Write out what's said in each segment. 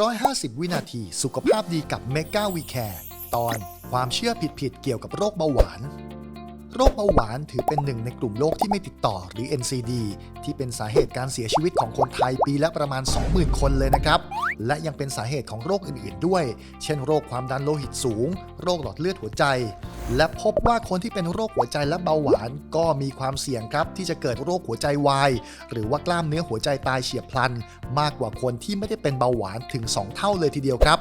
150 วินาทีสุขภาพดีกับเมกาวีแคร์ตอนความเชื่อผิดๆเกี่ยวกับโรคเบาหวาน โรคเบาหวานถือเป็นหนึ่งในกลุ่มโรคที่ไม่ติดต่อหรือ NCD ที่เป็นสาเหตุการเสียชีวิตของคนไทยปีละประมาณ 20,000 คนเลยนะครับ และยังเป็นสาเหตุของโรคอื่นๆด้วย เช่นโรคความดันโลหิตสูง โรคหลอดเลือดหัวใจ และพบว่าคนที่เป็นโรคหัวใจและเบาหวาน ก็มีความเสี่ยงครับที่จะเกิดโรคหัวใจวาย หรือว่ากล้ามเนื้อหัวใจตายเฉียบพลัน มากกว่าคนที่ไม่ได้เป็นเบาหวานถึง 2 เท่าเลยทีเดียวครับ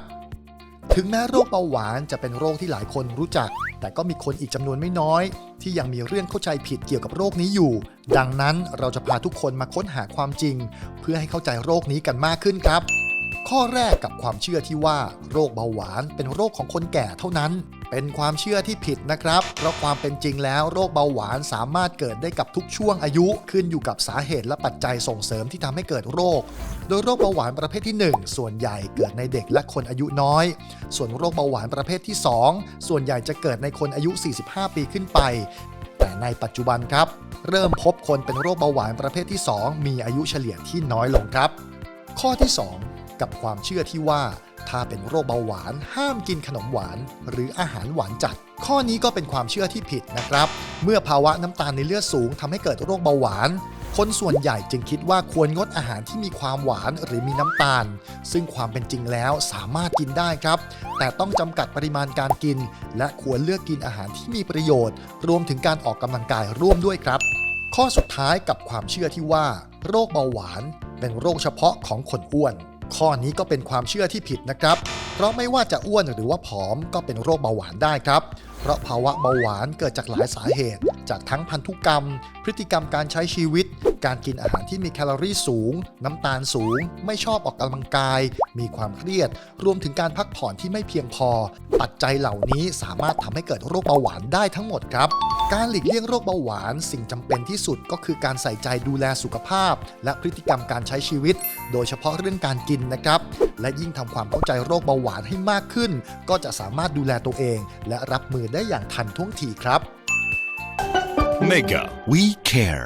ถึงแม้โรคเบาหวานจะเป็นโรคที่หลายคนรู้จัก แต่ก็มีคนอีกจำนวนไม่น้อย ที่ยังมีเรื่องเข้าใจผิดเกี่ยวกับโรคนี้อยู่ ดังนั้นเราจะพาทุกคนมาค้นหาความจริง เพื่อให้เข้าใจโรคนี้กันมากขึ้นครับ ข้อแรกกับความเชื่อที่ว่า โรคเบาหวานเป็นโรคของคนแก่เท่านั้น เป็นความเชื่อที่ผิดนะครับ เพราะความเป็นจริงแล้วโรคเบาหวานสามารถเกิดได้กับทุกช่วงอายุ ขึ้นอยู่กับสาเหตุและปัจจัยส่งเสริมที่ทำให้เกิดโรค โดยโรคเบาหวานประเภทที่ 1 ส่วนใหญ่เกิดในเด็กและคนอายุน้อย ส่วนโรคเบาหวานประเภทที่ 2 ส่วนใหญ่จะเกิดในคนอายุ 45 ปีขึ้นไป แต่ในปัจจุบันครับ เริ่มพบคนเป็นโรคเบาหวานประเภทที่ 2 มีอายุเฉลี่ยที่น้อยลงครับ ข้อที่ 2 กับความเชื่อที่ว่า ถ้าเป็นโรคเบาหวาน ห้ามกินขนมหวาน หรืออาหารหวานจัด ข้อนี้ก็เป็นความเชื่อที่ผิดนะครับ เมื่อภาวะน้ำตาลในเลือดสูงทำให้เกิดโรคเบาหวาน คนส่วนใหญ่จึงคิดว่าควรงดอาหารที่มีความหวานหรือมีน้ำตาล ซึ่งความเป็นจริงแล้วสามารถกินได้ครับ แต่ต้องจำกัดปริมาณการกิน และควรเลือกกินอาหารที่มีประโยชน์ รวมถึงการออกกำลังกายร่วมด้วยครับ ข้อสุดท้ายกับความเชื่อที่ว่า โรคเบาหวาน เป็นโรคเฉพาะของคนอ้วน ข้อนี้ก็เป็นความเชื่อที่ผิดนะครับ เพราะไม่ว่าจะอ้วนหรือว่าผอมก็เป็นโรคเบาหวานได้ครับ เพราะภาวะเบาหวานเกิดจากหลายสาเหตุ จากทั้งพันธุกรรม พฤติกรรมการใช้ชีวิต การกินอาหารที่มีแคลอรี่สูง น้ำตาลสูง ไม่ชอบออกกำลังกาย มีความเครียด รวมถึงการพักผ่อนที่ไม่เพียงพอ ปัจจัยเหล่านี้สามารถทำให้เกิดโรคเบาหวานได้ทั้งหมดครับ การหลีกเลี่ยงโรคเบาหวาน สิ่งจำเป็นที่สุดก็คือการใส่ใจดูแลสุขภาพ และพฤติกรรมการใช้ชีวิต โดยเฉพาะเรื่องการกินนะครับ และยิ่งทำความเข้าใจโรคเบาหวานให้มากขึ้น ก็จะสามารถดูแลตัวเอง และรับมือได้อย่างทันท่วงทีครับ Mega, we care.